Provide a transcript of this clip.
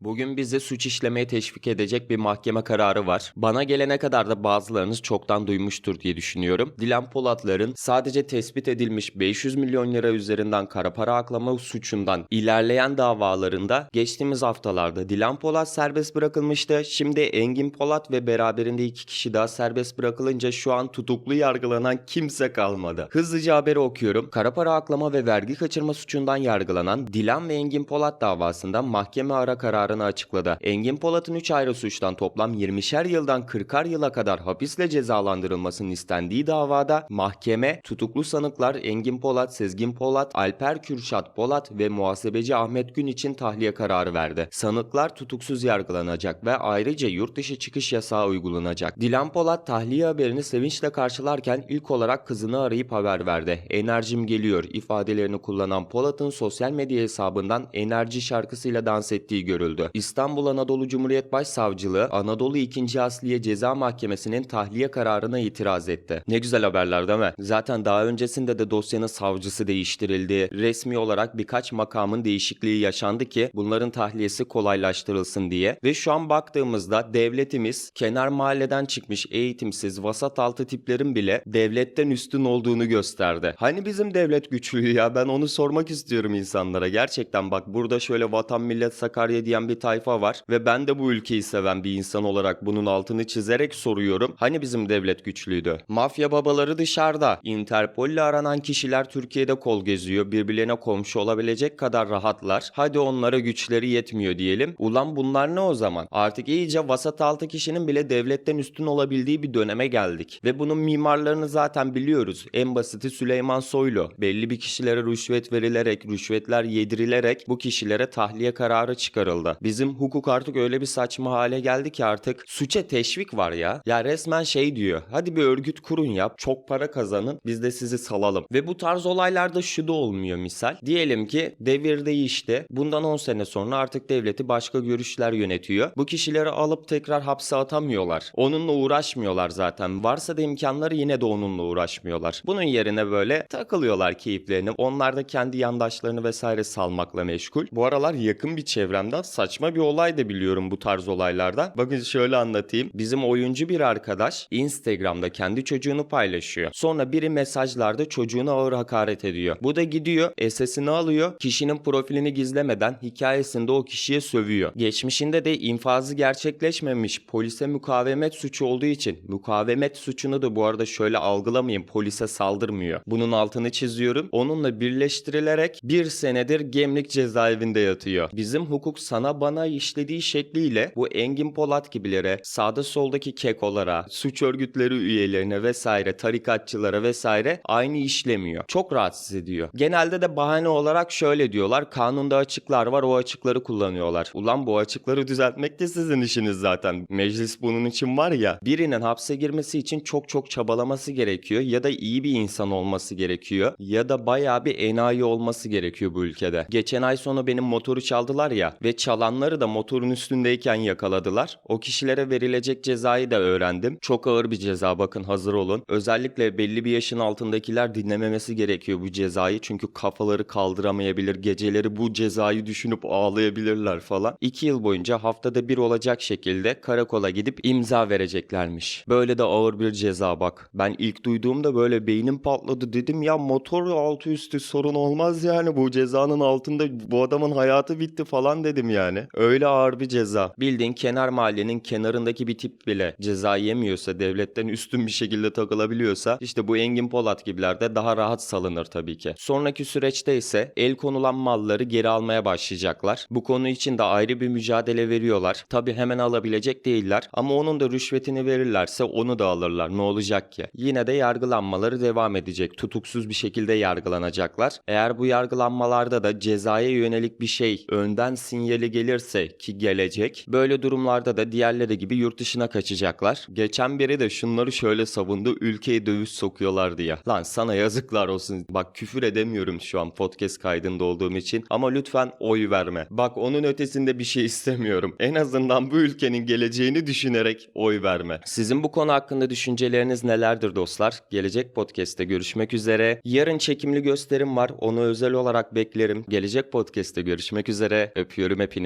Bugün bizi suç işlemeye teşvik edecek bir mahkeme kararı var. Bana gelene kadar da bazılarınız çoktan duymuştur diye düşünüyorum. Dilan Polatlar'ın sadece tespit edilmiş 500 milyon lira üzerinden kara para aklama suçundan ilerleyen davalarında geçtiğimiz haftalarda Dilan Polat serbest bırakılmıştı. Şimdi Engin Polat ve beraberinde iki kişi daha serbest bırakılınca şu an tutuklu yargılanan kimse kalmadı. Hızlıca haberi okuyorum. Kara para aklama ve vergi kaçırma suçundan yargılanan Dilan ve Engin Polat davasında mahkeme ara kararını açıkladı. Engin Polat'ın 3 ayrı suçtan toplam 20'şer yıldan 40'ar yıla kadar hapisle cezalandırılmasının istendiği davada mahkeme tutuklu sanıklar Engin Polat, Sezgin Polat, Alper Kürşat Polat ve muhasebeci Ahmet Gün için tahliye kararı verdi. Sanıklar tutuksuz yargılanacak ve ayrıca yurt dışı çıkış yasağı uygulanacak. Dilan Polat tahliye haberini sevinçle karşılarken ilk olarak kızını arayıp haber verdi. Enerjim geliyor ifadelerini kullanan Polat'ın sosyal medya hesabından enerji şarkısıyla dans ettiği görüldü. İstanbul Anadolu Cumhuriyet Başsavcılığı Anadolu 2. Asliye Ceza Mahkemesi'nin tahliye kararına itiraz etti. Ne güzel haberler değil mi? Zaten daha öncesinde de dosyanın savcısı değiştirildi. Resmi olarak birkaç makamın değişikliği yaşandı ki bunların tahliyesi kolaylaştırılsın diye. Ve şu an baktığımızda devletimiz kenar mahalleden çıkmış eğitimsiz vasat altı tiplerin bile devletten üstün olduğunu gösterdi. Hani bizim devlet güçlü ya ben onu sormak istiyorum insanlara. Gerçekten bak burada şöyle vatan millet Sakarya diyen bir tayfa var ve ben de bu ülkeyi seven bir insan olarak bunun altını çizerek soruyorum. Hani bizim devlet güçlüydü? Mafya babaları dışarıda. Interpol ile aranan kişiler Türkiye'de kol geziyor. Birbirlerine komşu olabilecek kadar rahatlar. Hadi onlara güçleri yetmiyor diyelim. Ulan bunlar ne o zaman? Artık iyice vasat altı kişinin bile devletten üstün olabildiği bir döneme geldik. Ve bunun mimarlarını zaten biliyoruz. En basiti Süleyman Soylu. Belli bir kişilere rüşvet verilerek, rüşvetler yedirilerek bu kişilere tahliye kararı çıkarıldı. Bizim hukuk artık öyle bir saçma hale geldi ki artık suça teşvik var ya. Ya resmen şey diyor. Hadi bir örgüt kurun ya. Çok para kazanın. Biz de sizi salalım. Ve bu tarz olaylarda şu da olmuyor misal. Diyelim ki devir değişti. Bundan 10 sene sonra artık devleti başka görüşler yönetiyor. Bu kişileri alıp tekrar hapse atamıyorlar. Onunla uğraşmıyorlar zaten. Varsa da imkanları yine de onunla uğraşmıyorlar. Bunun yerine böyle takılıyorlar keyiflerini. Onlar da kendi yandaşlarını vesaire salmakla meşgul. Bu aralar yakın bir çevremden saçma bir olay da biliyorum bu tarz olaylardan. Bakın şöyle anlatayım. Bizim oyuncu bir arkadaş Instagram'da kendi çocuğunu paylaşıyor. Sonra biri mesajlarda çocuğuna ağır hakaret ediyor. Bu da gidiyor SS'ini alıyor. Kişinin profilini gizlemeden hikayesinde o kişiye sövüyor. Geçmişinde de infazı gerçekleşmemiş polise mukavemet suçu olduğu için mukavemet suçunu da bu arada şöyle algılamayın polise saldırmıyor. Bunun altını çiziyorum. Onunla birleştirilerek bir senedir Gemlik cezaevinde yatıyor. Bizim hukuk sana bana işlediği şekliyle bu Engin Polat gibilere, sağda soldaki kekolara, suç örgütleri üyelerine vesaire, tarikatçılara vesaire aynı işlemiyor. Çok rahatsız ediyor. Genelde de bahane olarak şöyle diyorlar. Kanunda açıklar var o açıkları kullanıyorlar. Ulan bu açıkları düzeltmek de sizin işiniz zaten. Meclis bunun için var ya. Birinin hapse girmesi için çok çok çabalaması gerekiyor ya da iyi bir insan olması gerekiyor ya da bayağı bir enayi olması gerekiyor bu ülkede. Geçen ay sonu benim motoru çaldılar ya ve çalanları da motorun üstündeyken yakaladılar. O kişilere verilecek cezayı da öğrendim. Çok ağır bir ceza bakın hazır olun. Özellikle belli bir yaşın altındakiler dinlememesi gerekiyor bu cezayı. Çünkü kafaları kaldıramayabilir. Geceleri bu cezayı düşünüp ağlayabilirler falan. 2 yıl boyunca haftada bir olacak şekilde karakola gidip imza vereceklermiş. Böyle de ağır bir ceza bak. Ben ilk duyduğumda böyle beynim patladı. Dedim ya motor altı üstü sorun olmaz yani bu cezanın altında bu adamın hayatı bitti falan dedim yani. Öyle ağır bir ceza. Bildiğin kenar mahallenin kenarındaki bir tip bile ceza yemiyorsa devletten üstün bir şekilde takılabiliyorsa işte bu Engin Polat gibiler de daha rahat salınır tabii ki. Sonraki süreçte ise el konulan malları geri almaya başlayacaklar. Bu konu için de ayrı bir mücadele veriyorlar. Tabii hemen alabilecek değiller ama onun da rüşvetini verirlerse onu da alırlar. Ne olacak ki? Yine de yargılanmaları devam edecek. Tutuksuz bir şekilde yargılanacaklar. Eğer bu yargılanmalarda da cezaya yönelik bir şey önden sinyali gelirse ki gelecek. Böyle durumlarda da diğerleri gibi yurt dışına kaçacaklar. Geçen biri de şunları şöyle savundu. Ülkeye döviz sokuyorlar diye. Lan sana yazıklar olsun. Bak küfür edemiyorum şu an podcast kaydında olduğum için. Ama lütfen oy verme. Bak onun ötesinde bir şey istemiyorum. En azından bu ülkenin geleceğini düşünerek oy verme. Sizin bu konu hakkında düşünceleriniz nelerdir dostlar? Gelecek podcast'te görüşmek üzere. Yarın çekimli gösterim var. Onu özel olarak beklerim. Gelecek podcast'te görüşmek üzere. Öpüyorum hepinizi.